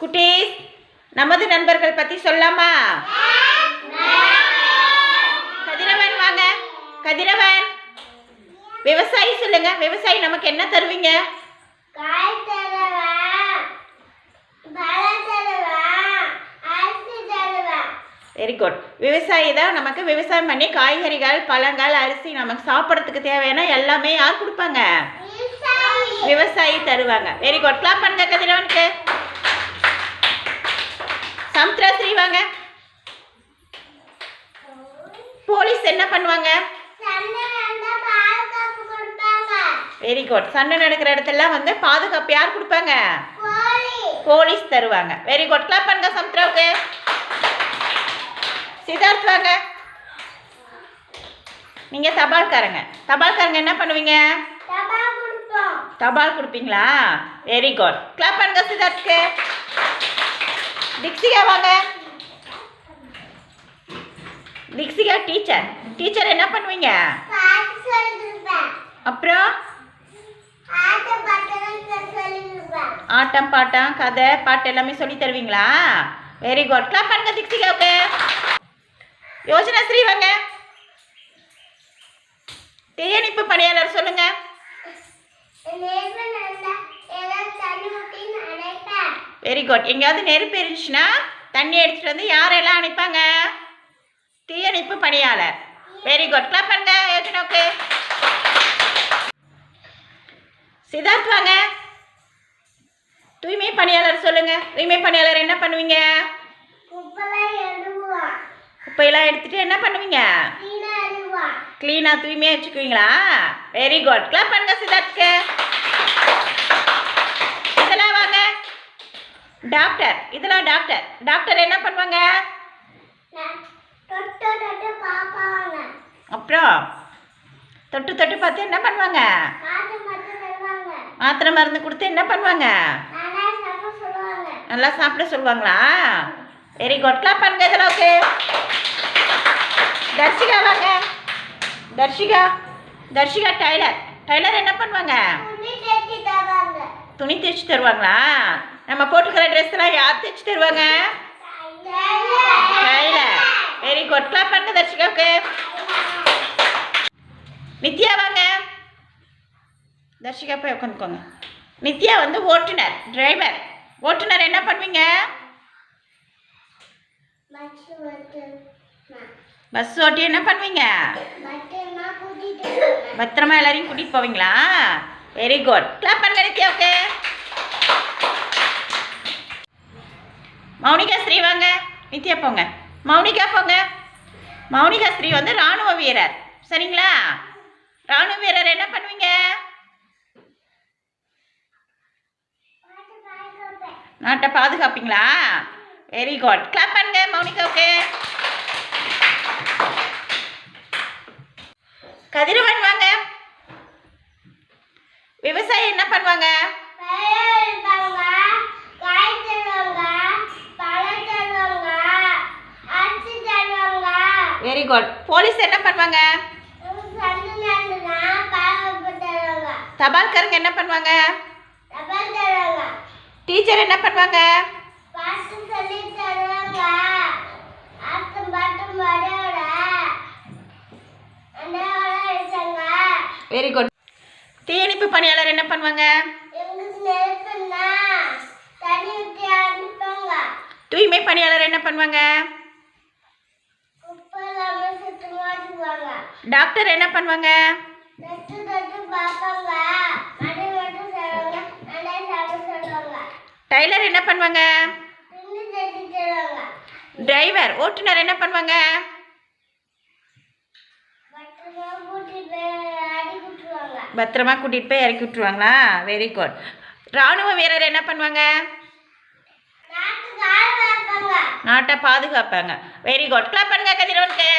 குட்டீஸ் நமது நண்பர்கள் பத்தி சொல்லாமா? கதிரவன் வாங்க. கதிரவன் விவசாயி சொல்லுங்க. விவசாயி நமக்கு என்ன தருவீங்க? வெரி குட் விவசாயி தான் நமக்கு விவசாயம் பண்ணி காய்கறிகள் பழங்கள் அரிசி நமக்கு சாப்பிட்றதுக்கு தேவையான எல்லாமே யார் கொடுப்பாங்க? விவசாயி. விவசாயி தருவாங்க. வெரி குட் கிளாப் பண்ணுங்க கதிரவனுக்கு. சமுத்திரா ஸ்ரீ வாங்க. போலீஸ் என்ன பண்ணுவாங்க? வெரி குட் சண்டை நடக்கிற இடத்துல வந்து பாதுகாப்பு யார் கொடுப்பாங்க? போலீஸ் தருவாங்க. வெரி குட் கிளாப் பண்ணுங்க சமுத்திராவுக்கு. சித்தார்த் வாங்க. நீங்க தபால்காரங்க. தபால்காரங்க என்ன பண்ணுவீங்க? தபால் கொடுப்பீங்களா? வெரி குட் கிளாப் பண்ணுங்க சித்தார்த்துக்கு. டிக்ஸிகா வாங்க? டிக்ஸிகா டீச்சர். டீச்சர் என்ன பண்ணுவீங்க? அப்புறம்? ஆட்டம் பாட்டம் கதை பாட்டு எல்லாமே சொல்லி தருவீங்களா? வெரி குட் கிளாப் பண்ணுங்க திக்ஸிகாவுக்கு யோஜனா ஸ்ரீ வாங்க. தீயணைப்பு பணியாளர் சொல்லுங்க. வெரி குட் எங்கேயாவது நெருப்பு இருந்துச்சுன்னா தண்ணி எடுத்துட்டு வந்து யாரெல்லாம் அனுப்பாங்க? தீயணைப்பு பணியாளர். வெரி குட் கிளாப் பண்ணுங்க யோஜனாவுக்கு சித்தார்த் வாங்க. தூய்மை பணியாளர் சொல்லுங்க. தூய்மை பணியாளர் என்ன பண்ணுவீங்க? குப்பையெல்லாம் எடுத்துட்டு என்ன பண்ணுவீங்க? க்ளீனாக தூய்மையாக வச்சுக்குவீங்களா? வெரி குட் கிளாப் பண்ணுங்க சித்தார்த்துக்கு இதெல்லாம் வாங்க டாக்டர் இதெல்லாம் டாக்டர் டாக்டர் என்ன பண்ணுவாங்க? அப்புறம் தொட்டு தொட்டு பார்த்து என்ன பண்ணுவாங்க? மாத்திரை மருந்து கொடுத்து என்ன பண்ணுவாங்க? நல்லா சாப்பிட சொல்லுவாங்களா? வெரி குட் கிளாப் பண்ணுங்க இதெல்லாம் ஓகே தர்ஷிகா வாங்க. தர்ஷிகா தர்ஷிகா டைலர் டைலர் என்ன பண்ணுவாங்க? துணி தைச்சு தருவாங்களா? நம்ம போட்டுக்கிற ட்ரெஸ் எல்லாம் யார் தைச்சு தருவாங்க? டைலர் வெரி குட் கிளாப் பண்ணுங்க தர்ஷிகாவுக்கு. நித்யா வாங்க. தர்ஷிகா போய் உட்காந்துக்கோங்க நித்யா வந்து ஓட்டுநர் டிரைவர் ஓட்டுநர் என்ன பண்ணுவீங்க? பஸ் ஓட்டி என்ன பண்ணுவீங்க? பத்திரமா எல்லாரையும் கூட்டிட்டு போவீங்களா? வெரி குட் கிளாப் பண்ணுங்க நித்யாவுக்கு. மௌனிகா ஸ்ரீ வாங்க. நித்யா போங்க. மௌனிகா போங்க. மௌனிகா ஸ்ரீ வந்து ராணுவ வீரர். சரிங்களா? ராணுவ வீரர் என்ன பண்ணுவீங்க? நாட்டை பாதுகாப்பீங்களா? வெரி குட் கிளப் பண்ணுங்க மௌனிகாவுக்கு. கதிரவன் வாங்க விவசாயி என்ன பண்ணுவாங்க பழம் எடுப்பாங்க, காய் தருவாங்க, பழம் தருவாங்க, அரிசி தருவாங்க. வெரி போலீஸ் என்ன பண்ணுவாங்க? தபால்காரங்க என்ன பண்ணுவாங்க? டீச்சர் என்ன பண்ணுவாங்க? வெரி குட் தீயணைப்பு பணியாளர் என்ன பண்ணுவாங்க? தூய்மை பணியாளர் என்ன பண்ணுவாங்க? டாக்டர் என்ன பண்ணுவாங்க? டைலர் என்ன பண்ணுவாங்க? டிரைவர் ஓட்டுநர் என்ன பண்ணுவாங்க? பத்திரமா கூட்டிகிட்டு போய் இறக்கி விட்டுருவாங்களா? வெரி குட் ராணுவ வீரர் என்ன பண்ணுவாங்க? நாட்டை பாதுகாப்பாங்க. வெரி குட் கிளாப் பண்ணுங்க கதிரவனுக்கு.